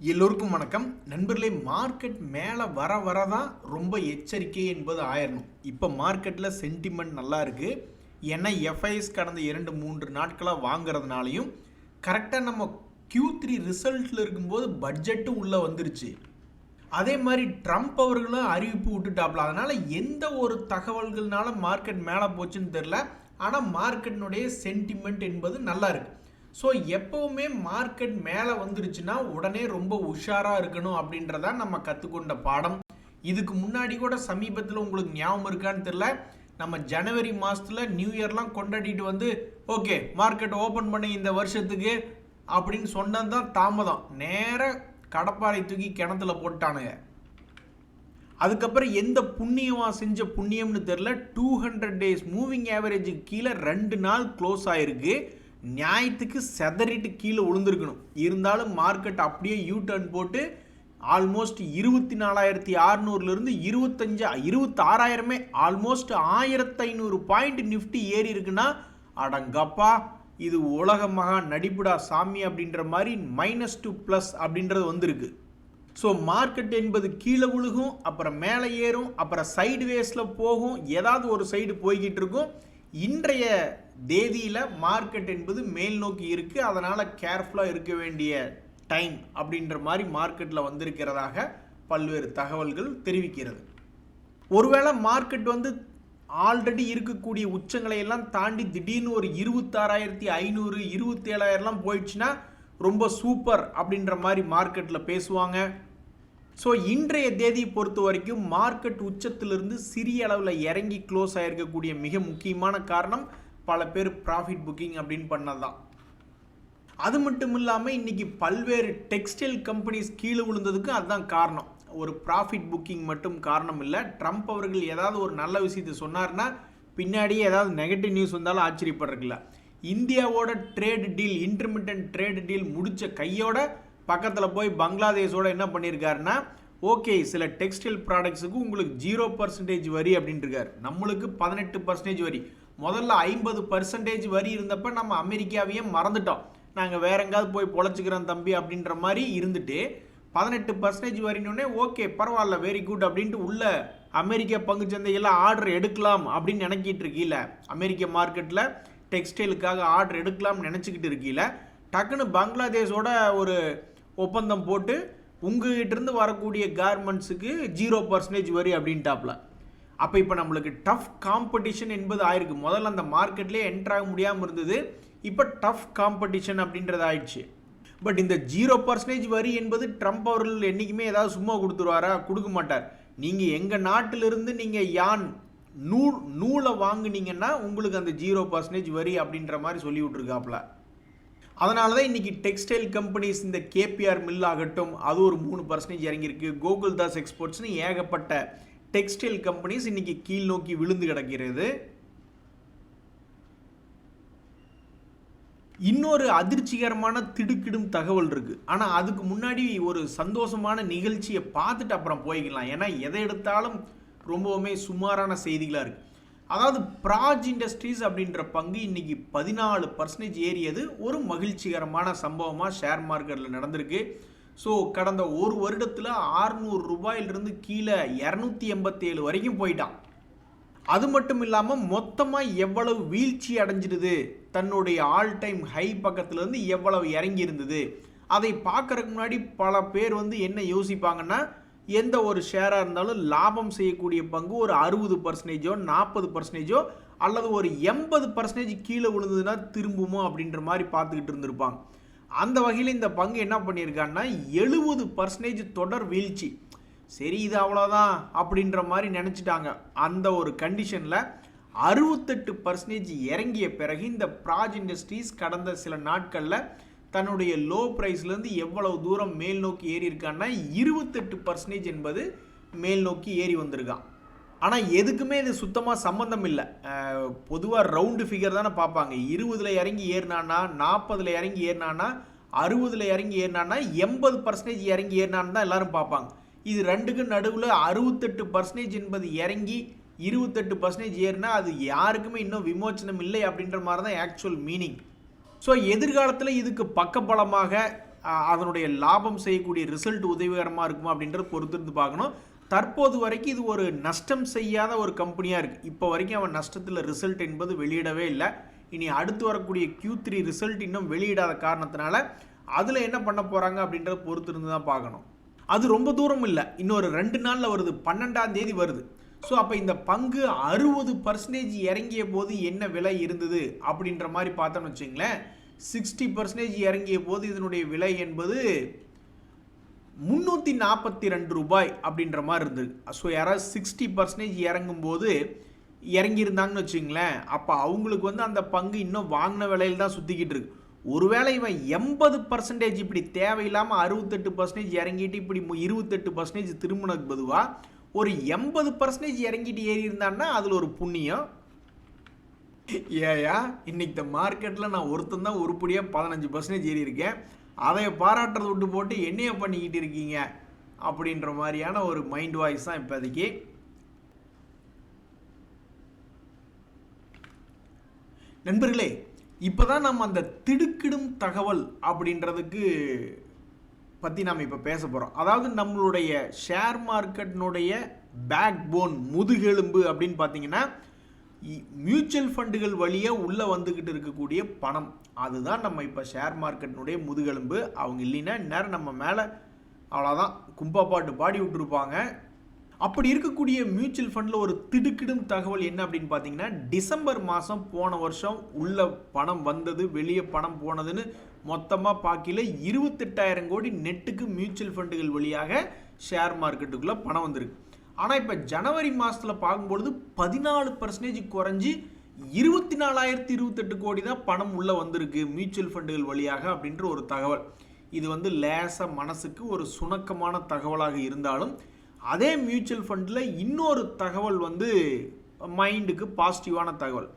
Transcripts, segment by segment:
எல்லோருக்கும் வணக்கம். நண்பர்களே மார்க்கெட் மேலே வர வர தான் ரொம்ப எச்சரிக்கை என்பது ஆயிரணும். இப்போ மார்க்கெட்டில் சென்டிமெண்ட் நல்லா இருக்குது ஏன்னா எஃப்ஐஎஸ் கடந்த இரண்டு மூன்று நாட்களாக வாங்குறதுனாலையும் கரெக்டாக நம்ம கியூ த்ரீ ரிசல்ட்டில் இருக்கும்போது பட்ஜெட்டும் உள்ளே வந்துருச்சு. அதே மாதிரி ட்ரம்ப் அவர்களும் அறிவிப்பு விட்டுட்டாப்ல. அதனால் எந்த ஒரு தகவல்கள்னால மார்க்கெட் மேலே போச்சுன்னு தெரில ஆனால் மார்க்கெட்டினுடைய சென்டிமெண்ட் என்பது நல்லா இருக்குது ஸோ எப்போவுமே மார்க்கெட் மேலே வந்துருச்சுன்னா உடனே ரொம்ப உஷாராக இருக்கணும் அப்படின்றத நம்ம கற்றுக்கொண்ட பாடம். இதுக்கு முன்னாடி கூட சமீபத்தில் உங்களுக்கு ஞாபகம் இருக்கான்னு தெரில நம்ம ஜனவரி மாதத்தில் நியூ இயர்லாம் கொண்டாடிட்டு வந்து ஓகே மார்க்கெட் ஓப்பன் பண்ணி இந்த வருஷத்துக்கு அப்படின்னு சொன்னது தான் தாமதம். நேராக கடப்பாறை தூக்கி கிணத்துல போட்டானுங்க. அதுக்கப்புறம் எந்த புண்ணியமாக செஞ்ச புண்ணியம்னு தெரில டூ ஹண்ட்ரட் டேஸ் மூவிங் ஆவரேஜுக்கு கீழே ரெண்டு நாள் க்ளோஸ் ஆயிருக்கு. நியாயத்துக்கு செதறிட்டு கீழே விழுந்திருக்கணும். இருந்தாலும் மார்க்கெட் அப்படியே யூ டர்ன் போட்டு ஆல்மோஸ்ட் இருபத்தி நாலாயிரத்தி அறுநூறுலேருந்து இருபத்தஞ்சு இருபத்தாறாயிரமே ஆல்மோஸ்ட் ஆயிரத்தி ஐநூறு பாயிண்ட் நிஃப்டி ஏறி இருக்குன்னா அடங்கப்பா இது உலக மகா நடிப்புடா சாமி அப்படின்ற மாதிரி மைனஸ் டூ ப்ளஸ் அப்படின்றது வந்திருக்கு. ஸோ மார்க்கெட் என்பது கீழே விழுகும் அப்புறம் மேலே ஏறும் அப்புறம் சைடு வேஸில் போகும் ஏதாவது ஒரு சைடு போய்கிட்டு இருக்கும். இன்றைய தேதியில் மார்க்கெட் என்பது மேல் நோக்கி இருக்குது அதனால் கேர்ஃபுல்லாக இருக்க வேண்டிய டைம் அப்படின்ற மாதிரி மார்க்கெட்டில் வந்திருக்கிறதாக பல்வேறு தகவல்கள் தெரிவிக்கிறது. ஒருவேளை மார்க்கெட் வந்து ஆல்ரெடி இருக்கக்கூடிய உச்சங்களை எல்லாம் தாண்டி திடீர்னு ஒரு இருபத்தாறாயிரத்தி ஐநூறு இருபத்தேழாயிரம்லாம் போயிடுச்சுன்னா ரொம்ப சூப்பர் அப்படின்ற மாதிரி மார்க்கெட்டில் பேசுவாங்க. ஸோ இன்றைய தேதியை பொறுத்த வரைக்கும் மார்க்கெட் உச்சத்திலிருந்து சிறிய அளவில் இறங்கி க்ளோஸ் ஆகிருக்கக்கூடிய மிக முக்கியமான காரணம் பல பேர் ப்ராஃபிட் புக்கிங் அப்படின்னு பண்ணது தான் அது மட்டும் இல்லாமல் இன்றைக்கி பல்வேறு டெக்ஸ்டைல் கம்பெனிஸ் கீழே விழுந்ததுக்கு அதுதான் காரணம். ஒரு ப்ராஃபிட் புக்கிங் மட்டும் காரணம் இல்லை. ட்ரம்ப் அவர்கள் ஏதாவது ஒரு நல்ல விஷயத்தை சொன்னார்னா பின்னாடியே ஏதாவது நெகட்டிவ் நியூஸ் வந்தாலும் ஆச்சரியப்படுறதில்ல இந்தியாவோட trade deal intermediate trade deal முடித்த கையோட பக்கத்தில் போய் பங்களாதேஷோட என்ன பண்ணியிருக்காருன்னா ஓகே சில டெக்ஸ்டைல் ப்ராடக்ட்ஸுக்கு உங்களுக்கு ஜீரோ பர்சன்டேஜ் வரி அப்படின்ட்டு இருக்காரு. நம்மளுக்கு பதினெட்டு பர்சன்டேஜ் வரி. முதல்ல ஐம்பது பர்சன்டேஜ் வரி இருந்தப்ப நம்ம அமெரிக்காவையே மறந்துட்டோம். நாங்கள் வேற எங்காவது போய் பொழைச்சிக்கிறோம் தம்பி அப்படின்ற மாதிரி இருந்துட்டு பதினெட்டு பர்சன்டேஜ் வரினோடனே ஓகே பரவாயில்ல வெரி குட் அப்படின்ட்டு உள்ள அமெரிக்க பங்கு சந்தையெல்லாம் ஆர்டர் எடுக்கலாம் அப்படின்னு நினைக்கிட்டு இருக்கீல அமெரிக்க மார்க்கெட்டில் டெக்ஸ்டைலுக்காக ஆர்டர் எடுக்கலாம்னு நினச்சிக்கிட்டு இருக்கீல டக்குன்னு பங்களாதேஷோட ஒரு ஒப்பந்தம் போட்டு உங்ககிட்ட இருந்து வரக்கூடிய கார்மெண்ட்ஸுக்கு ஜீரோ பர்சன்டேஜ் வரி அப்படின்ட்டாப்ல. அப்போ இப்போ நம்மளுக்கு டஃப் காம்படிஷன் என்பது ஆயிருக்கு. முதல்ல அந்த மார்க்கெட்லேயே என்ட்ராக ஆக முடியாமல் இருந்தது. இப்போ டஃப் காம்படிஷன் அப்படின்றது ஆயிடுச்சு. பட் இந்த ஜீரோ பர்சன்டேஜ் வரி என்பது ட்ரம்ப் அவர்கள் என்றைக்குமே ஏதாவது சும்மா கொடுத்துருவாரா? கொடுக்க மாட்டார். நீங்கள் எங்கள் நாட்டிலிருந்து நீங்கள் யான் நூல் நூலை வாங்குனீங்கன்னா உங்களுக்கு அந்த ஜீரோ பர்சன்டேஜ் வரி அப்படின்ற மாதிரி சொல்லி விட்ருக்காப்புல அதனால தான் இன்றைக்கி டெக்ஸ்டைல் கம்பெனிஸ் இந்த கேபிஆர் மில் ஆகட்டும் அது ஒரு மூணு பர்சன்டேஜ் இறங்கியிருக்கு. கோகுல் தாஸ் எக்ஸ்போர்ட்ஸ்னு ஏகப்பட்ட டெக்ஸ்டைல் கம்பெனிஸ் இன்னைக்கு கீழ் நோக்கி விழுந்து கிடக்கிறது. இன்னொரு அதிர்ச்சிகரமான திடுக்கிடும் தகவல் இருக்கு. ஆனால் அதுக்கு முன்னாடி ஒரு சந்தோஷமான நிகழ்ச்சியை பார்த்துட்டு அப்புறம் போய்க்கலாம். ஏன்னா எதை எடுத்தாலும் ரொம்பவுமே சுமாரான செய்திகளாக இருக்கு. அதாவது பிராஜ் இண்டஸ்ட்ரீஸ் அப்படின்ற பங்கு இன்னைக்கு பதினாலு பர்சன்டேஜ் ஏறியது. ஒரு மகிழ்ச்சிகரமான சம்பவமாக ஷேர் மார்க்கெட்டில் நடந்திருக்கு. ஸோ கடந்த ஒரு வருடத்தில் ஆறுநூறு ரூபாயிலிருந்து கீழே இரநூத்தி எண்பத்தேழு வரைக்கும் போயிட்டான். அது மட்டும் இல்லாமல் மொத்தமாக எவ்வளவு வீழ்ச்சி அடைஞ்சிருது தன்னுடைய ஆல் டைம் ஹை பக்கத்துலேருந்து எவ்வளவு இறங்கி இருந்தது அதை பார்க்கறதுக்கு முன்னாடி பல பேர் வந்து என்ன யோசிப்பாங்கன்னா எந்த ஒரு ஷேராக இருந்தாலும் லாபம் செய்யக்கூடிய பங்கு ஒரு அறுபது பர்சன்டேஜோ நாற்பது பர்சன்டேஜோ அல்லது ஒரு எண்பது பர்சன்டேஜ் கீழே விழுந்ததுன்னா திரும்புமோ அப்படின்ற மாதிரி பார்த்துக்கிட்டு இருந்திருப்பாங்க. அந்த வகையில் இந்த பங்கு என்ன பண்ணியிருக்காங்கன்னா எழுபது பர்சன்டேஜ் தொடர் வீழ்ச்சி. சரி இது அவ்வளோதான் அப்படின்ற மாதிரி நினச்சிட்டாங்க. அந்த ஒரு கண்டிஷனில் அறுபத்தெட்டு பர்சன்டேஜ் இறங்கிய பிறகு இந்த ப்ராஜ் இண்டஸ்ட்ரீஸ் கடந்த சில நாட்களில் தன்னுடைய லோ ப்ரைஸ்லேருந்து எவ்வளவு தூரம் மேல் நோக்கி ஏறி இருக்கான்னா இருபத்தெட்டு பர்சன்டேஜ் என்பது மேல் நோக்கி ஏறி வந்திருக்கான். ஆனால் எதுக்குமே இது சுத்தமாக சம்மந்தம் இல்லை பொதுவாக ரவுண்டு ஃபிகர் தானே பார்ப்பாங்க. இருபதில் இறங்கி ஏறினானா நாற்பதில் இறங்கி ஏறினானா அறுபதில் இறங்கி ஏறினானா எண்பது பர்சன்டேஜ் இறங்கி ஏறினான்னு தான் எல்லாரும் பார்ப்பாங்க. இது ரெண்டுக்கும் நடுவில் அறுபத்தெட்டு பர்சன்டேஜ் என்பது இறங்கி இருபத்தெட்டு பர்சன்டேஜ் ஏறினா அது யாருக்குமே இன்னும் விமோச்சனம் இல்லை அப்படின்ற மாதிரி தான் ஆக்சுவல் மீனிங் ஸோ எதிர்காலத்தில் இதுக்கு பக்கபலமாக அதனுடைய லாபம் செய்யக்கூடிய ரிசல்ட் உதவிகரமாக இருக்குமா அப்படின்றத பொறுத்திருந்து பார்க்கணும். தற்போது வரைக்கும் இது ஒரு நஷ்டம் செய்யாத ஒரு கம்பெனியாக இருக்குது இப்போ வரைக்கும் அவன் நஷ்டத்தில் ரிசல்ட் என்பது வெளியிடவே இல்லை. இனி அடுத்து வரக்கூடிய கியூ த்ரீ ரிசல்ட் இன்னும் வெளியிடாத காரணத்தினால அதில் என்ன பண்ண போகிறாங்க அப்படின்றத பொறுத்து இருந்து தான் பார்க்கணும். அது ரொம்ப தூரம் இல்லை. இன்னொரு ரெண்டு நாளில் வருது. பன்னெண்டாம் தேதி வருது. ஸோ அப்போ இந்த பங்கு அறுபது பர்சன்டேஜ் இறங்கிய போது என்ன விலை இருந்தது அப்படின்ற மாதிரி பார்த்தோம்னு வச்சுங்களேன். சிக்ஸ்டி பர்சன்டேஜ் இறங்கிய போது இதனுடைய விலை என்பது முந்நூற்றி நாற்பத்தி ரெண்டு ரூபாய் அப்படின்ற மாதிரி இருந்தது. ஸோ யாராவது சிக்ஸ்டி பர்சன்டேஜ் இறங்கும்போது இறங்கியிருந்தாங்கன்னு வச்சுங்களேன் அப்போ அவங்களுக்கு வந்து அந்த பங்கு இன்னும் வாங்கின விலையில் தான் சுற்றிக்கிட்டு இருக்கு. ஒருவேளை இவன் எண்பது பர்சன்டேஜ் இப்படி தேவையில்லாமல் அறுபத்தெட்டு பர்சன்டேஜ் இறங்கிட்டு இப்படி மு- இருபத்தெட்டு பர்சன்டேஜ் திரும்பினதுக்கு பதுவாக ஒரு எண்பது பர்சன்டேஜ் இறங்கிட்டு ஏறி இருந்தான்னா அதில் ஒரு புண்ணியம். ஏயா இன்னைக்கு இந்த மார்க்கெட்டில் நான் ஒருத்தன் தான் உருப்படியாக பதினஞ்சு பர்சன்டேஜ் ஏறி இருக்கேன். அதை பாராட்டுறது விட்டு போட்டு என்னைய பண்ணிக்கிட்டு இருக்கீங்க? அப்படின்ற மாதிரியான ஒரு மைண்ட் வாய்ஸ் தான் இப்போதைக்கு. நண்பர்களே இப்போ தான் நம்ம அந்த திடுக்கிடும் தகவல் அப்படின்றதுக்கு பற்றி நாம் இப்போ பேச போகிறோம் அதாவது நம்மளுடைய ஷேர் மார்க்கெட்டினுடைய பேக் போன் முதுகெலும்பு அப்படின்னு பார்த்தீங்கன்னா மியூச்சுவல் ஃபண்டுகள் வழியாக உள்ளே வந்துக்கிட்டு இருக்கக்கூடிய பணம். அதுதான் நம்ம இப்போ ஷேர் மார்க்கெட்டினுடைய முதுகெலும்பு. அவங்க இல்லைன்னா நேரம் நம்ம மேலே அவ்வளோதான் கும்பா பாட்டு பாடி விட்டுருப்பாங்க. அப்படி இருக்கக்கூடிய மியூச்சுவல் ஃபண்டில் ஒரு திடுக்கிடும் தகவல் என்ன அப்படின்னு பார்த்தீங்கன்னா டிசம்பர் மாதம் போன வருஷம் உள்ள பணம் வந்தது வெளியே பணம் போனதுன்னு மொத்தமாக பார்க்கல இருபத்தெட்டாயிரம் கோடி நெட்டுக்கு மியூச்சுவல் ஃபண்டுகள் வழியாக ஷேர் மார்க்கெட்டுக்குள்ளே பணம் வந்திருக்கு. ஆனால் இப்போ ஜனவரி மாதத்தில் பார்க்கும்பொழுது பதினாலு பர்சன்டேஜ் குறைஞ்சி இருபத்தி நாலாயிரத்தி இருபத்தெட்டு கோடி தான் பணம் உள்ளே வந்திருக்கு மியூச்சுவல் ஃபண்டுகள் வழியாக அப்படின்ற ஒரு தகவல். இது வந்து லேசாக மனசுக்கு ஒரு சுணக்கமான தகவலாக இருந்தாலும் அதே மியூச்சுவல் ஃபண்டில் இன்னொரு தகவல் வந்து மைண்டுக்கு பாசிட்டிவான தகவல்.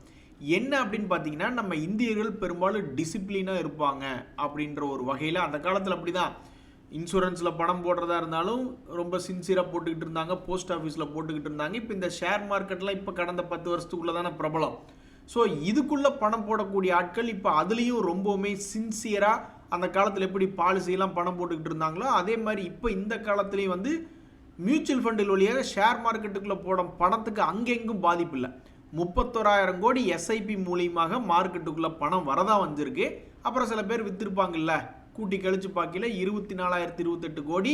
என்ன அப்படின்னு பார்த்தீங்கன்னா நம்ம இந்தியர்கள் பெரும்பாலும் டிசிப்ளினாக இருப்பாங்க அப்படின்ற ஒரு வகையில் அந்த காலத்தில் அப்படி தான் இன்சூரன்ஸில் பணம் போடுறதா இருந்தாலும் ரொம்ப சின்சியராக போட்டுக்கிட்டு இருந்தாங்க போஸ்ட் ஆஃபீஸில் போட்டுக்கிட்டு இருந்தாங்க. இப்போ இந்த ஷேர் மார்க்கெட்லாம் இப்போ கடந்த பத்து வருஷத்துக்குள்ளே தானே பிரபலம். ஸோ இதுக்குள்ளே பணம் போடக்கூடிய ஆட்கள் இப்போ அதுலேயும் ரொம்பவுமே சின்சியராக அந்த காலத்தில் எப்படி பாலிசியெல்லாம் பணம் போட்டுக்கிட்டு இருந்தாங்களோ அதே மாதிரி இப்போ இந்த காலத்துலேயும் வந்து மியூச்சுவல் ஃபண்டில் வழியாக ஷேர் மார்க்கெட்டுக்குள்ளே போட பணத்துக்கு அங்கெங்கும் பாதிப்பு இல்லை. முப்பத்தோராயிரம் கோடி எஸ்ஐபி மூலியமாக மார்க்கெட்டுக்குள்ளே பணம் வரதா வந்திருக்கு. அப்புறம் சில பேர் விற்றுருப்பாங்கல்ல கூட்டி கழிச்சு பார்க்கல இருபத்தி நாலாயிரத்தி இருபத்தெட்டு கோடி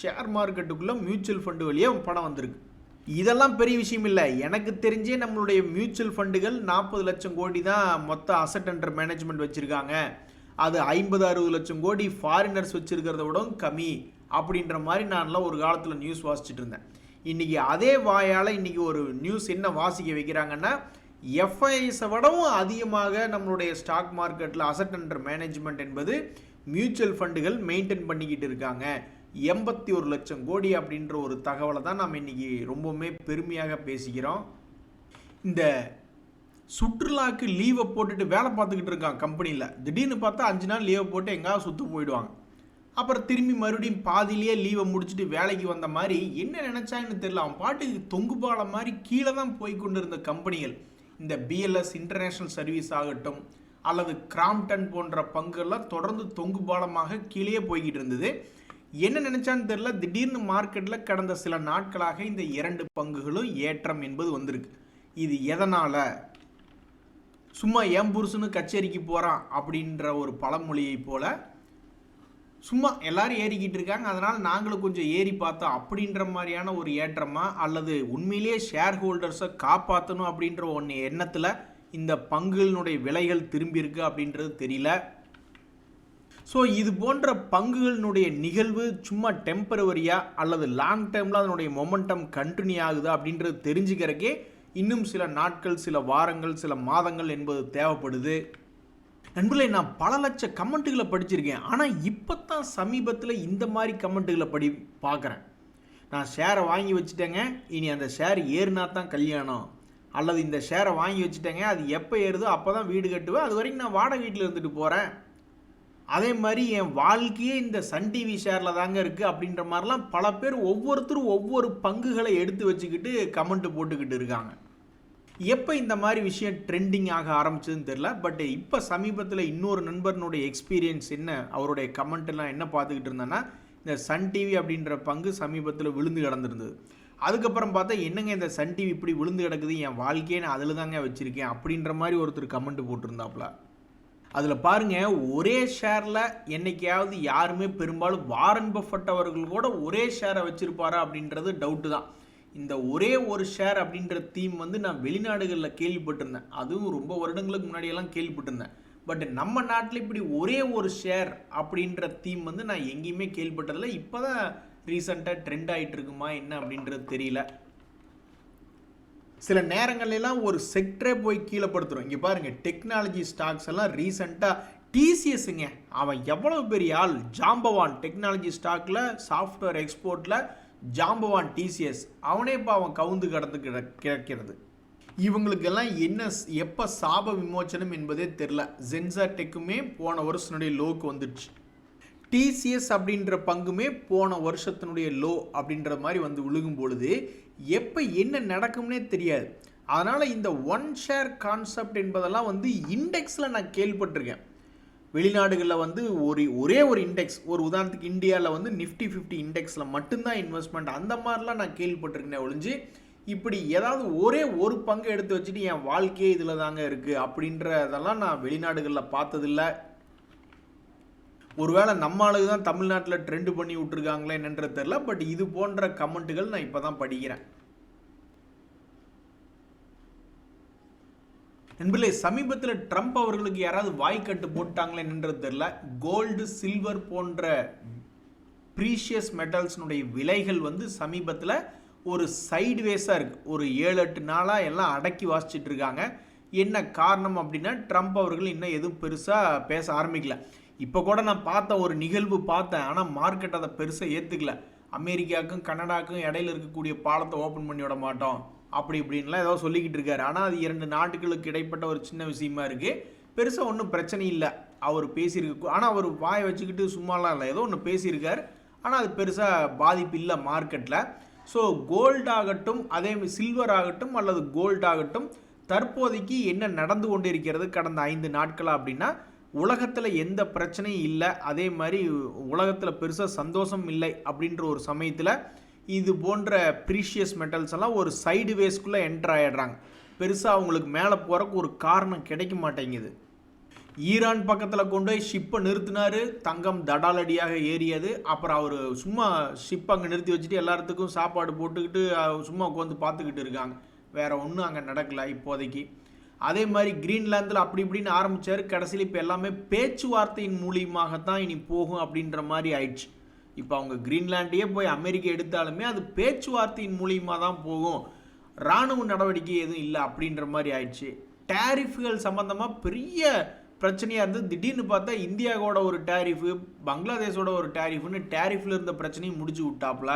ஷேர் மார்க்கெட்டுக்குள்ளே மியூச்சுவல் ஃபண்டு வழியாக பணம் வந்திருக்கு. இதெல்லாம் பெரிய விஷயம் இல்லை. எனக்கு தெரிஞ்சே நம்மளுடைய மியூச்சுவல் ஃபண்டுகள் நாற்பது லட்சம் கோடி தான் மொத்த அசட் அண்டர் மேனேஜ்மெண்ட் வச்சுருக்காங்க. அது ஐம்பது அறுபது லட்சம் கோடி ஃபாரினர்ஸ் வச்சுருக்கிறத விடவும் கம்மி அப்படின்ற மாதிரி நான்லாம் ஒரு காலத்தில் நியூஸ் வாசிச்சுட்டு இருந்தேன். இன்றைக்கி அதே வாயால் இன்றைக்கி ஒரு நியூஸ் என்ன வாசிக்க வைக்கிறாங்கன்னா எஃப்ஐஎஸை விடவும் அதிகமாக நம்மளுடைய ஸ்டாக் மார்க்கெட்டில் அசட் அண்டர் மேனேஜ்மெண்ட் என்பது மியூச்சுவல் ஃபண்டுகள் மெயின்டைன் பண்ணிக்கிட்டு இருக்காங்க. எண்பத்தி ஒரு லட்சம் கோடி அப்படின்ற ஒரு தகவலை தான் நம்ம இன்றைக்கி ரொம்பவுமே பெருமையாக பேசிக்கிறோம் இந்த சுற்றுலாக்கு லீவை போட்டுட்டு வேலை பார்த்துக்கிட்டு இருக்கான் கம்பெனியில் திடீர்னு பார்த்தா அஞ்சு நாள் லீவை போட்டு எங்கேயாவது சுற்று போயிடுவாங்க. அப்புறம் திரும்பி மறுபடியும் பாதியிலேயே லீவை முடிச்சுட்டு வேலைக்கு வந்த மாதிரி என்ன நினச்சாங்கன்னு தெரியல. அவன் பாட்டுக்கு தொங்கு பாலம் மாதிரி கீழே தான் போய் கொண்டு இருந்த கம்பெனிகள் இந்த பிஎல்எஸ் இன்டர்நேஷ்னல் சர்வீஸ் ஆகட்டும் அல்லது கிராம்டன் போன்ற பங்குகள்லாம் தொடர்ந்து தொங்கு பாலமாக கீழே போய்கிட்டு இருந்தது. என்ன நினச்சான்னு தெரியல. திடீர்னு மார்க்கெட்டில் கடந்த சில நாட்களாக இந்த இரண்டு பங்குகளும் ஏற்றம் என்பது வந்திருக்கு. இது எதனால்? சும்மா ஏன் புருஷனு கச்சேரிக்கு போகிறான் அப்படின்ற ஒரு பழமொழியை போல சும்மா எல்லாரும் ஏறிக்கிட்டு இருக்காங்க. அதனால் நாங்களும் கொஞ்சம் ஏறி பார்த்தோம் அப்படின்ற மாதிரியான ஒரு ஏற்றமா அல்லது உண்மையிலேயே ஷேர் ஹோல்டர்ஸை காப்பாற்றணும் அப்படின்ற ஒன்று எண்ணத்தில் இந்த பங்குகளினுடைய விலைகள் திரும்பியிருக்கு அப்படின்றது தெரியல. ஸோ இது போன்ற பங்குகளினுடைய நிகழ்வு சும்மா டெம்பரவரியாக அல்லது லாங் டேர்மில் அதனுடைய மொமெண்டம் கண்டினியூ ஆகுது அப்படின்றது தெரிஞ்சுக்கிறக்கே இன்னும் சில நாட்கள் சில வாரங்கள் சில மாதங்கள் என்பது தேவைப்படுது. நண்பர்களே நான் பல லட்ச கமெண்ட்டுகளை படிச்சிருக்கேன். ஆனால் இப்போ தான் சமீபத்தில் இந்த மாதிரி கமெண்ட்டுகளை படி பார்க்குறேன். நான் ஷேரை வாங்கி வச்சுட்டேங்க. இனி அந்த ஷேர் ஏறுனா தான் கல்யாணம். அல்லது இந்த ஷேரை வாங்கி வச்சுட்டேங்க அது எப்போ ஏறுதோ அப்போ தான் வீடு கட்டுவேன். அது வரைக்கும் நான் வாடகை வீட்டில் இருந்துட்டு போகிறேன் அதே மாதிரி என் வாழ்க்கையே இந்த சன் டிவி ஷேரில் தாங்க இருக்குது அப்படின்ற மாதிரிலாம் பல பேர் ஒவ்வொருத்தரும் ஒவ்வொரு பங்குகளை எடுத்து வச்சுக்கிட்டு கமெண்ட் போட்டுக்கிட்டு இருக்காங்க. எப்போ இந்த மாதிரி விஷயம் ட்ரெண்டிங் ஆக ஆரம்பிச்சதுன்னு தெரில பட் இப்போ சமீபத்தில் இன்னொரு நண்பர்னுடைய எக்ஸ்பீரியன்ஸ் என்ன அவருடைய கமெண்ட்லாம் என்ன பார்த்துக்கிட்டு இருந்தேன்னா இந்த சன் டிவி அப்படின்ற பங்கு சமீபத்தில் விழுந்து கிடந்திருந்தது. அதுக்கப்புறம் பார்த்தா என்னங்க இந்த சன் டிவி இப்படி விழுந்து கிடக்குது? என் வாழ்க்கையை நான் அதில் தாங்க வச்சுருக்கேன் அப்படின்ற மாதிரி ஒருத்தர் கமெண்ட் போட்டிருந்தாப்புல. அதில் பாருங்க ஒரே ஷேரில் என்றைக்கையாவது யாருமே பெரும்பாலும் வாரன் பஃபட் அவர்கள் கூட ஒரே ஷேரை வச்சுருப்பாரா அப்படின்றது டவுட்டு தான். இந்த ஒரே ஒரு ஷேர் அப்படின்ற தீம் வந்து நான் வெளிநாடுகளில் கேள்விப்பட்டிருந்தேன். அதுவும் ரொம்ப வருடங்களுக்கு முன்னாடியெல்லாம் கேள்விப்பட்டிருந்தேன். பட் நம்ம நாட்டில் இப்படி ஒரே ஒரு ஷேர் அப்படின்ற தீம் வந்து நான் எங்கேயுமே கேள்விப்பட்டதில்லை. இப்போ தான் ரீசெண்டாக ட்ரெண்ட் ஆகிட்டு இருக்குமா என்ன அப்படின்றது தெரியல. சில நேரங்கள்லாம் ஒரு செக்டரே போய் கீழே படுத்துரும். இங்கே பாருங்க டெக்னாலஜி ஸ்டாக்ஸ் எல்லாம் ரீசெண்டாக டிசிஎஸ்ங்க அவன் எவ்வளவு பெரிய ஆள்? ஜாம்பவான் டெக்னாலஜி ஸ்டாக்ல சாஃப்ட்வேர் எக்ஸ்போர்ட்டில் ஜாம்பவான் டிசிஎஸ் அவனே இப்போ அவன் கவுந்து கடந்து கிட கிடக்கிறது. இவங்களுக்கெல்லாம் என்ன எப்போ சாப விமோச்சனம் என்பதே தெரில ஜென்சா டெக்குமே போன வருஷனுடைய லோக்கு வந்துடுச்சு. டிசிஎஸ் அப்படின்ற பங்குமே போன வருஷத்தினுடைய லோ அப்படின்ற மாதிரி வந்து விழுகும் பொழுது எப்போ என்ன நடக்கும்னே தெரியாது. அதனால் இந்த ஒன் ஷேர் கான்செப்ட் என்பதெல்லாம் வந்து இண்டெக்ஸில் நான் கேள்விப்பட்டிருக்கேன். வெளிநாடுகளில் வந்து ஒரு ஒரே ஒரு இண்டெக்ஸ் ஒரு உதாரணத்துக்கு இந்தியாவில் வந்து நிஃப்டி ஃபிஃப்டி இண்டெக்ஸில் மட்டும்தான் இன்வெஸ்ட்மெண்ட் அந்த மாதிரிலாம் நான் கேள்விப்பட்டிருக்கேன் ஒழிஞ்சு இப்படி ஏதாவது ஒரே ஒரு பங்கு எடுத்து வச்சுட்டு என் வாழ்க்கையே இதில் தாங்க இருக்குது அப்படின்றதெல்லாம் நான் வெளிநாடுகளில் பார்த்ததில்ல. ஒருவேளை நம்ம ஆளுக்கு தான் தமிழ்நாட்டில் ட்ரெண்டு பண்ணி விட்டுருக்காங்களே என்னன்றது தெரில பட் இது போன்ற கமெண்ட்டுகள் நான் இப்போ தான் படிக்கிறேன். நண்பர்களே சமீபத்தில் ட்ரம்ப் அவர்களுக்கு யாராவது வாய்க்கட்டு போட்டாங்களே என்னன்றது தெரில கோல்டு சில்வர் போன்ற ப்ரீஷியஸ் மெட்டல்ஸ்னுடைய விலைகள் வந்து சமீபத்தில் ஒரு சைடுவேஸாக இருக்குது ஒரு ஏழு எட்டு நாளாக எல்லாம் அடக்கி வாசிச்சுட்டு இருக்காங்க. என்ன காரணம் அப்படின்னா ட்ரம்ப் அவர்கள் இன்னும் எதுவும் பெருசாக பேச ஆரம்பிக்கல. இப்போ கூட நான் பார்த்த ஒரு நிகழ்வு பார்த்தேன். ஆனால் மார்க்கெட் அதை பெருசாக ஏற்றுக்கல அமெரிக்காவுக்கும் கனடாவுக்கும் இடையில இருக்கக்கூடிய பாலத்தை ஓப்பன் பண்ணி விட மாட்டோம். அப்படி இப்படின்லாம் ஏதோ சொல்லிக்கிட்டு இருக்காரு. ஆனால் அது இரண்டு நாட்டுகளுக்கு இடைப்பட்ட ஒரு சின்ன விஷயமா இருக்குது பெருசாக ஒன்றும் பிரச்சனை இல்லை. அவர் பேசியிருக்கு. ஆனால் அவர் வாயை வச்சுக்கிட்டு சும்மாலாம் இல்லை. ஏதோ ஒன்று பேசியிருக்கார். ஆனால் அது பெருசாக பாதிப்பு இல்லை மார்க்கெட்டில் ஸோ கோல்ட் ஆகட்டும் அதே சில்வர் ஆகட்டும் அல்லது கோல்ட் ஆகட்டும் தற்போதைக்கு என்ன நடந்து கொண்டிருக்கிறது கடந்த ஐந்து நாட்களாக அப்படின்னா உலகத்தில் எந்த பிரச்சனையும் இல்லை அதே மாதிரி உலகத்தில் பெருசாக சந்தோஷம் இல்லை அப்படின்ற ஒரு சமயத்தில் இது போன்ற ப்ரீஷியஸ் மெட்டல்ஸ் எல்லாம் ஒரு சைடு வேஸ்க்குள்ளே என்டர் ஆகிடுறாங்க பெருசாக அவங்களுக்கு மேலே போகிறக்கு ஒரு காரணம் கிடைக்க மாட்டேங்குது. ஈரான் பக்கத்தில் கொண்டு போய் ஷிப்பை நிறுத்தினாரு. தங்கம் தடாலடியாக ஏறியது. அப்புறம் அவர் சும்மா ஷிப் அங்கே நிறுத்தி வச்சுட்டு எல்லாத்துக்கும் சாப்பாடு போட்டுக்கிட்டு சும்மா உட்காந்து பார்த்துக்கிட்டு இருக்காங்க. வேறு ஒன்றும் அங்கே நடக்கலை இப்போதைக்கு. அதே மாதிரி கிரீன்லாந்தில் அப்படி இப்படின்னு ஆரம்பித்தார் கடைசியில் இப்போ எல்லாமே பேச்சுவார்த்தையின் மூலியமாக தான் இனி போகும் அப்படின்ற மாதிரி ஆயிடுச்சு. இப்போ அவங்க கிரீன்லாண்டையே போய் அமெரிக்கா எடுத்தாலுமே அது பேச்சுவார்த்தையின் மூலியமாக தான் போகும். இராணுவ நடவடிக்கை எதுவும் இல்லை அப்படின்ற மாதிரி ஆயிடுச்சு. டேரிஃப்கள் சம்மந்தமாக பெரிய பிரச்சனையாக இருந்து திடீர்னு பார்த்தா இந்தியாவோட ஒரு டேரிஃபு பங்களாதேஷோட ஒரு டேரிஃப்னு டேரிஃபில் இருந்த பிரச்சனையும் முடிச்சு விட்டாப்புல.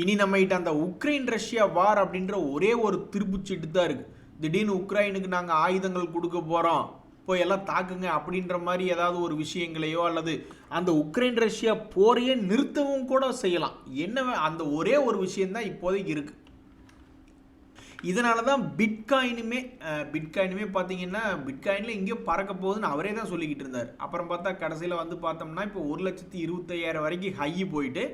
இனி நம்மகிட்ட அந்த உக்ரைன் ரஷ்யா வார் அப்படின்ற ஒரே ஒரு திருப்புச்சீட்டு தான் இருக்குது திடீர்னு உக்ரைனுக்கு நாங்கள் ஆயுதங்கள் கொடுக்க போகிறோம் போய் எல்லாம் தாக்குங்க அப்படின்ற மாதிரி ஏதாவது ஒரு விஷயங்களையோ அல்லது அந்த உக்ரைன் ரஷ்யா போரையே நிறுத்தவும் கூட செய்யலாம். என்ன அந்த ஒரே ஒரு விஷயந்தான் இப்போதைக்கு இருக்குது இதனால தான் பிட்காயினுமே பிட்காயினுமே பார்த்தீங்கன்னா பிட்காயினில் எங்கேயோ பறக்க போகுதுன்னு அவரே தான் சொல்லிக்கிட்டு இருந்தார். அப்புறம் பார்த்தா கடைசியில் வந்து பார்த்தோம்னா இப்போ ஒரு லட்சத்தி இருபத்தையாயிரம் வரைக்கும் ஹை போயிட்டு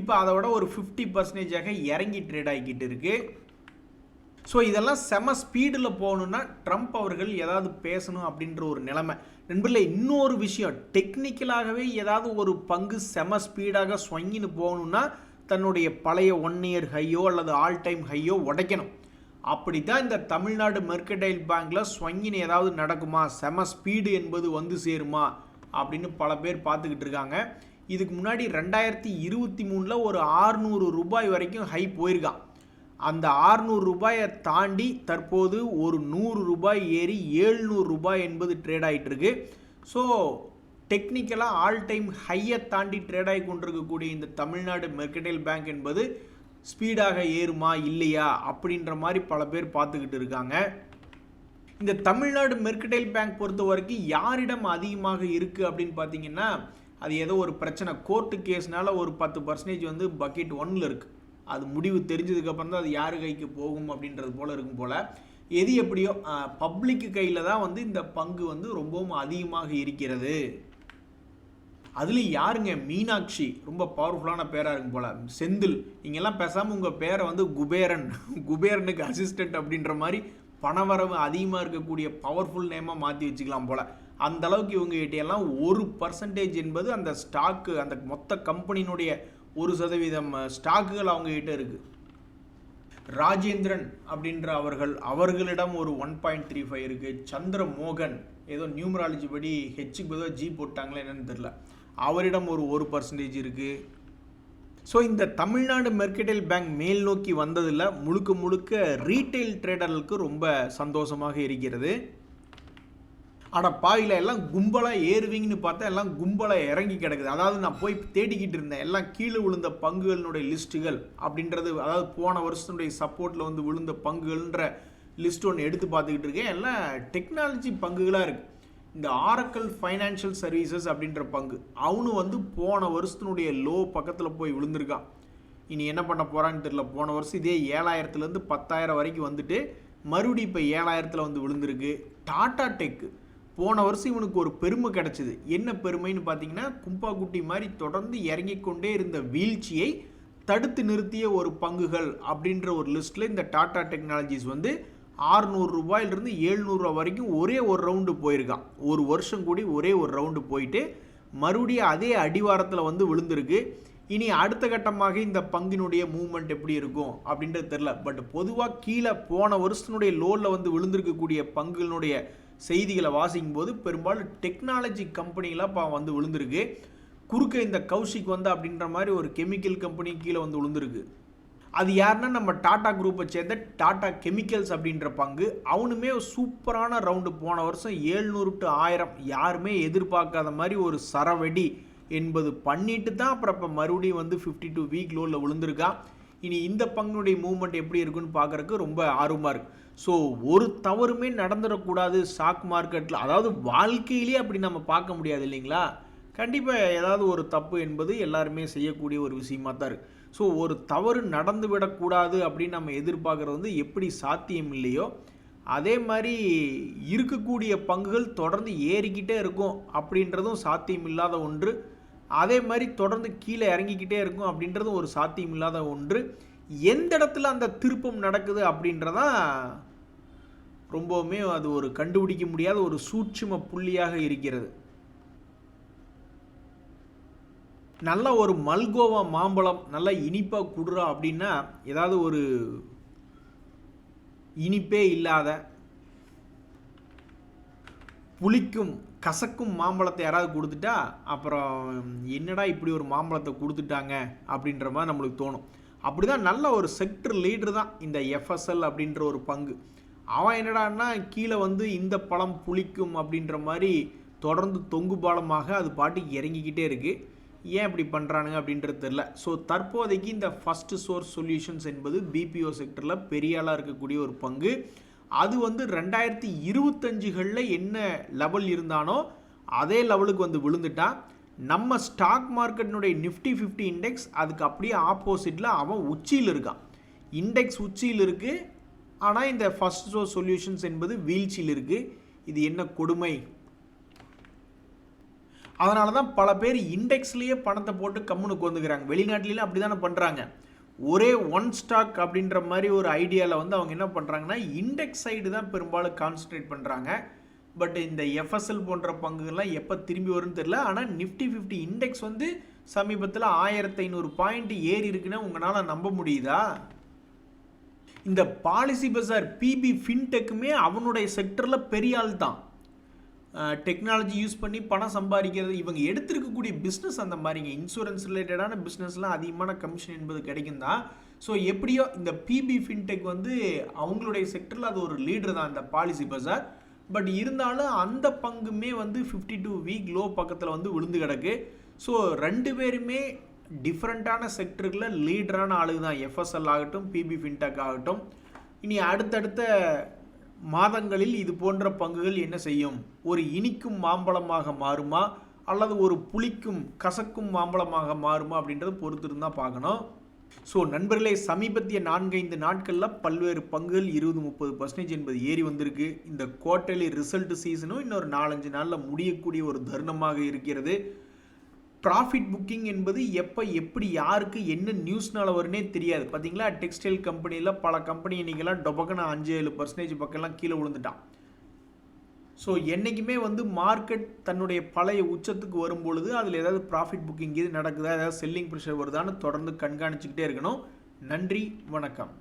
இப்போ அதோட ஒரு ஃபிஃப்டி பர்சன்டேஜாக இறங்கி ட்ரேட் ஆகிக்கிட்டு இருக்குது ஸோ இதெல்லாம் செம ஸ்பீடில் போகணுன்னா ட்ரம்ப் அவர்கள் ஏதாவது பேசணும் அப்படின்ற ஒரு நிலைமை. நண்பர்களே இன்னொரு விஷயம். டெக்னிக்கலாகவே ஏதாவது ஒரு பங்கு செம ஸ்பீடாக ஸ்வங்கின்னு போகணுன்னா தன்னுடைய பழைய ஒன் இயர் ஹையோ அல்லது ஆல் டைம் ஹையோ உடைக்கணும். அப்படி தான் இந்த தமிழ்நாடு மெர்கடைல் பேங்க்கில் ஸ்வங்கின் ஏதாவது நடக்குமா? செம ஸ்பீடு என்பது வந்து சேருமா? அப்படின்னு பல பேர் பார்த்துக்கிட்டு இருக்காங்க. இதுக்கு முன்னாடி ரெண்டாயிரத்தி இருபத்தி மூணில் ஒரு ஆறுநூறு ரூபாய் வரைக்கும் ஹை போயிருக்கான். அந்த ஆறுநூறு ரூபாயை தாண்டி தற்போது ஒரு நூறு ரூபாய் ஏறி ஏழ்நூறு ரூபாய் என்பது ட்ரேட் ஆகிட்டுருக்கு ஸோ டெக்னிக்கலாக ஆல் டைம் ஹையை தாண்டி ட்ரேட் ஆகி கொண்டிருக்கக்கூடிய இந்த தமிழ்நாடு மெர்கடைல் பேங்க் என்பது ஸ்பீடாக ஏறுமா இல்லையா அப்படின்ற மாதிரி பல பேர் பார்த்துக்கிட்டு இருக்காங்க. இந்த தமிழ்நாடு மெர்கடைல் பேங்க் பொறுத்த வரைக்கும் யாரிடம் அதிகமாக இருக்குது அப்படின்னு பார்த்தீங்கன்னா அது ஏதோ ஒரு பிரச்சனை. கோர்ட்டு கேஸ்னால ஒரு பத்து பர்சன்டேஜ் வந்து பக்கெட் ஒன்னில் இருக்குது அது முடிவு தெரிஞ்சதுக்கப்புறம் தான் அது யார் கைக்கு போகும் அப்படின்றது போல் இருக்கும் போல். எது எப்படியோ பப்ளிக்கு கையில் தான் வந்து இந்த பங்கு வந்து ரொம்பவும் அதிகமாக இருக்கிறது. அதுலேயும் யாருங்க? மீனாட்சி ரொம்ப பவர்ஃபுல்லான பேராக இருக்கும் போல். செந்தில் நீங்கள்லாம் பேசாமல் உங்கள் பேரை வந்து குபேரன் குபேரனுக்கு அசிஸ்டண்ட் அப்படின்ற மாதிரி பணவரவு அதிகமாக இருக்கக்கூடிய பவர்ஃபுல் நேமாக மாற்றி வச்சுக்கலாம் போல். அந்த அளவுக்கு இவங்க கிட்டையெல்லாம் ஒரு பர்சன்டேஜ் என்பது அந்த ஸ்டாக்கு அந்த மொத்த கம்பெனியினுடைய ஒரு சதவீதம் ஸ்டாக்குகள் அவங்ககிட்ட இருக்குது ராஜேந்திரன் அப்படின்ற அவர்கள் அவர்களிடம் ஒரு ஒன் பாயிண்ட் த்ரீ ஃபைவ் இருக்குது சந்திரமோகன் ஏதோ நியூமராலஜி படி ஹெச்சுக்கு பதிலாக ஜி போட்டாங்களே என்னன்னு தெரில அவரிடம் ஒரு ஒரு பர்சன்டேஜ் இருக்குது ஸோ இந்த தமிழ்நாடு மெர்கடைல் பேங்க் மேல் நோக்கி வந்ததில் முழுக்க முழுக்க ரீட்டைல் ட்ரேடர்களுக்கு ரொம்ப சந்தோஷமாக இருக்கிறது. ஆனால் பாயில் எல்லாம் கும்பலாக ஏறுவீங்கன்னு பார்த்தா எல்லாம் கும்பலாக இறங்கி கிடக்குது. அதாவது நான் போய் தேடிக்கிட்டு இருந்தேன். எல்லாம் கீழே விழுந்த பங்குகளினுடைய லிஸ்ட்டுகள் அப்படின்றது அதாவது போன வருஷத்தினுடைய சப்போர்ட்டில் வந்து விழுந்த பங்குகள்ன்ற லிஸ்ட் ஒன்று எடுத்து பார்த்துக்கிட்டு இருக்கேன். எல்லாம் டெக்னாலஜி பங்குகளாக இருக்குது இந்த ஆரக்கல் ஃபைனான்ஷியல் சர்வீசஸ் அப்படின்ற பங்கு. அவனு வந்து போன வருஷத்தினுடைய லோ பக்கத்தில் போய் விழுந்திருக்கான். இனி என்ன பண்ண போகிறான்னு தெரியல. போன வருஷம் இதே ஏழாயிரத்துலேருந்து பத்தாயிரம் வரைக்கும் வந்துட்டு மறுபடியும் இப்போ ஏழாயிரத்தில் வந்து விழுந்திருக்கு. டாடா டெக்கு. போன வருஷம் இவனுக்கு ஒரு பெருமை கிடச்சிது. என்ன பெருமைன்னு பார்த்தீங்கன்னா கும்பாக்குட்டி மாதிரி தொடர்ந்து இறங்கி கொண்டே இருந்த வீழ்ச்சியை தடுத்து நிறுத்திய ஒரு பங்குகள் அப்படின்ற ஒரு லிஸ்ட்டில் இந்த டாடா டெக்னாலஜிஸ் வந்து ஆறுநூறு ரூபாயிலிருந்து ஏழ்நூறுரூவா வரைக்கும் ஒரே ஒரு ரவுண்டு போயிருக்கான். ஒரு வருஷம் கூடி ஒரே ஒரு ரவுண்டு போயிட்டு மறுபடியும் அதே அடிவாரத்தில் வந்து விழுந்திருக்கு. இனி அடுத்த கட்டமாக இந்த பங்கினுடைய மூவ்மெண்ட் எப்படி இருக்கும் அப்படின்றது தெரில பட் பொதுவாக கீழே போன வருஷத்தினுடைய லோனில் வந்து விழுந்திருக்கக்கூடிய பங்குகளுடைய செய்திகளை வாசிக்கும் போது பெரும்பாலும் டெக்னாலஜி கம்பெனிகளாக இப்போ வந்து விழுந்திருக்கு. குறுக்க இந்த கௌஷிக் வந்து அப்படின்ற மாதிரி ஒரு கெமிக்கல் கம்பெனி கீழே வந்து விழுந்திருக்கு. அது யாருன்னா நம்ம டாடா குரூப்பை சேர்ந்த டாடா கெமிக்கல்ஸ் அப்படின்ற பங்கு. அவனுமே சூப்பரான ரவுண்டு போன வருஷம் ஏழ்நூறு டு ஆயிரம். யாருமே எதிர்பார்க்காத மாதிரி ஒரு சரவெடி என்பது பண்ணிட்டு தான் அப்புறம் இப்போ மறுபடியும் வந்து ஃபிஃப்டி டூ வீக் லோவில் விழுந்திருக்கான். இனி இந்த பங்குனுடைய மூவ்மெண்ட் எப்படி இருக்குன்னு பார்க்குறக்கு ரொம்ப ஆர்வமாக இருக்குது ஸோ ஒரு தவறுமே நடந்துடக்கூடாது ஸ்டாக் மார்க்கெட்டில் அதாவது வாழ்க்கையிலே அப்படி நம்ம பார்க்க முடியாது இல்லைங்களா? கண்டிப்பாக ஏதாவது ஒரு தப்பு என்பது எல்லாருமே செய்யக்கூடிய ஒரு விஷயமாக தான் இருக்குது ஸோ ஒரு தவறு நடந்து விடக்கூடாது அப்படின்னு நம்ம எதிர்பார்க்குறது வந்து எப்படி சாத்தியம் இல்லையோ அதே மாதிரி இருக்கக்கூடிய பங்குகள் தொடர்ந்து ஏறிக்கிட்டே இருக்கும் அப்படின்றதும் சாத்தியம் இல்லாத ஒன்று. அதே மாதிரி தொடர்ந்து கீழே இறங்கிக்கிட்டே இருக்கும் அப்படின்றதும் ஒரு சாத்தியம் இல்லாத ஒன்று. எந்த இடத்துல அந்த திருப்பம் நடக்குது அப்படின்றதான் ரொம்பவுமே அது ஒரு கண்டுபிடிக்க முடியாத ஒரு சூட்சும புள்ளியாக இருக்கிறது. நல்ல ஒரு மல்கோவா மாம்பழம் நல்லா இனிப்பாக கொடுறோம் அப்படின்னா ஏதாவது ஒரு இனிப்பே இல்லாத புளிக்கும் கசக்கும் மாம்பழத்தை யாராவது கொடுத்துட்டா அப்புறம் என்னடா இப்படி ஒரு மாம்பழத்தை கொடுத்துட்டாங்க அப்படின்ற மாதிரி நம்மளுக்கு தோணும். அப்படி தான் நல்ல ஒரு செக்டர் லீடர் தான் இந்த எஃப்எஸ்எல் அப்படின்ற ஒரு பங்கு. அவன் என்னடான்னா கீழே வந்து இந்த பழம் புளிக்கும் அப்படின்ற மாதிரி தொடர்ந்து தொங்கு பாலமாக அது பாட்டு இறங்கிக்கிட்டே இருக்குது ஏன் இப்படி பண்ணுறானுங்க அப்படின்றது தெரில ஸோ தற்போதைக்கு இந்த ஃபஸ்ட்டு சோர்ஸ் சொல்யூஷன்ஸ் என்பது பிபிஓ செக்டரில் பெரியாளாக இருக்கக்கூடிய ஒரு பங்கு. அது வந்து ரெண்டாயிரத்தி இருபத்தஞ்சுகளில் என்ன லெவல் இருந்தானோ அதே லெவலுக்கு வந்து விழுந்துட்டான். நம்ம ஸ்டாக் மார்க்கெட்டினுடைய நிஃப்டி ஃபிஃப்டி இண்டெக்ஸ் அதுக்கு அப்படியே ஆப்போசிட்டில் அவன் உச்சியில் இருக்கான். இண்டெக்ஸ் உச்சியில் இருக்குது ஆனால் இந்த ஃபஸ்ட் ஷோ சொல்யூஷன்ஸ் என்பது வீழ்ச்சியில் இருக்குது இது என்ன கொடுமை? அதனால தான் பல பேர் இண்டெக்ஸ்லேயே பணத்தை போட்டு கம்முனுக்கு வந்துக்கிறாங்க வெளிநாட்டிலாம் அப்படி தானே பண்ணுறாங்க ஒரே ஒன் ஸ்டாக் அப்படின்ற மாதிரி ஒரு ஐடியாவில் வந்து அவங்க என்ன பண்ணுறாங்கன்னா இண்டெக்ஸ் சைடு தான் பெரும்பாலும் கான்சன்ட்ரேட் பண்ணுறாங்க பட் இந்த எஃப்எஸ்எல் போன்ற பங்குகள்லாம் எப்போ திரும்பி வரும்னு தெரில ஆனால் நிஃப்டி ஃபிஃப்டி இண்டெக்ஸ் வந்து சமீபத்தில் ஆயிரத்தி ஐநூறு பாயிண்ட் ஏறி இருக்குன்னு உங்களால் நம்ப முடியுதா? இந்த பாலிசி பசார் பிபி ஃபின்டெக்குமே அவனுடைய செக்டரில் பெரிய ஆள் தான். டெக்னாலஜி யூஸ் பண்ணி பணம் சம்பாதிக்கிறது. இவங்க எடுத்திருக்கக்கூடிய பிஸ்னஸ் அந்த மாதிரிங்க. இன்சூரன்ஸ் ரிலேட்டடான பிஸ்னஸ்லாம் அதிகமான கமிஷன் என்பது கிடைக்கும் தான். ஸோ எப்படியோ இந்த பிபி ஃபின்டெக் வந்து அவங்களுடைய செக்டரில் அது ஒரு லீடர் தான் இந்த பாலிசி பசார் பட் இருந்தாலும் அந்த பங்குமே வந்து ஃபிஃப்டி டூ வீக் லோ பக்கத்தில் வந்து விழுந்து கிடக்கு. ஸோ ரெண்டு பேருமே டிஃப்ரெண்ட்டான செக்டருக்கில் லீடரான ஆளுங்க தான் எஃப்எஸ்எல் ஆகட்டும் பிபி ஃபின்டெக் ஆகட்டும். இனி அடுத்தடுத்த மாதங்களில் இது போன்ற பங்குகள் என்ன செய்யும்? ஒரு இனிக்கும் மாம்பழமாக மாறுமா? அல்லது ஒரு புளிக்கும் கசக்கும் மாம்பழமாக மாறுமா அப்படின்றத பொறுத்து இருந்தால் பார்க்கணும். ஸோ நண்பர்களே சமீபத்திய நான்கைந்து நாட்களில் பல்வேறு பங்குகள் இருபது முப்பது பர்சன்டேஜ் என்பது ஏறி வந்திருக்கு. இந்த குவார்டர்லி ரிசல்ட் சீசனும் இன்னொரு நாலஞ்சு நாளில் முடியக்கூடிய ஒரு தருணமாக இருக்கிறது. ப்ராஃபிட் புக்கிங் என்பது எப்போ எப்படி யாருக்கு என்ன நியூஸ்னால வரும்னே தெரியாது. பார்த்தீங்களா டெக்ஸ்டைல் கம்பெனியில் பல கம்பெனி இன்றைக்கெல்லாம் டொபக்கன அஞ்சு ஏழு பர்சன்டேஜ் பக்கம்லாம் கீழே விழுந்துட்டான். ஸோ என்றைக்குமே வந்து மார்க்கெட் தன்னுடைய பழைய உச்சத்துக்கு வரும் பொழுது அதில் ஏதாவது ப்ராஃபிட் புக்கிங் இது நடக்குதா? ஏதாவது செல்லிங் ப்ரெஷர் வருதான்னு தொடர்ந்து கண்காணிச்சுக்கிட்டே இருக்கணும். நன்றி வணக்கம்.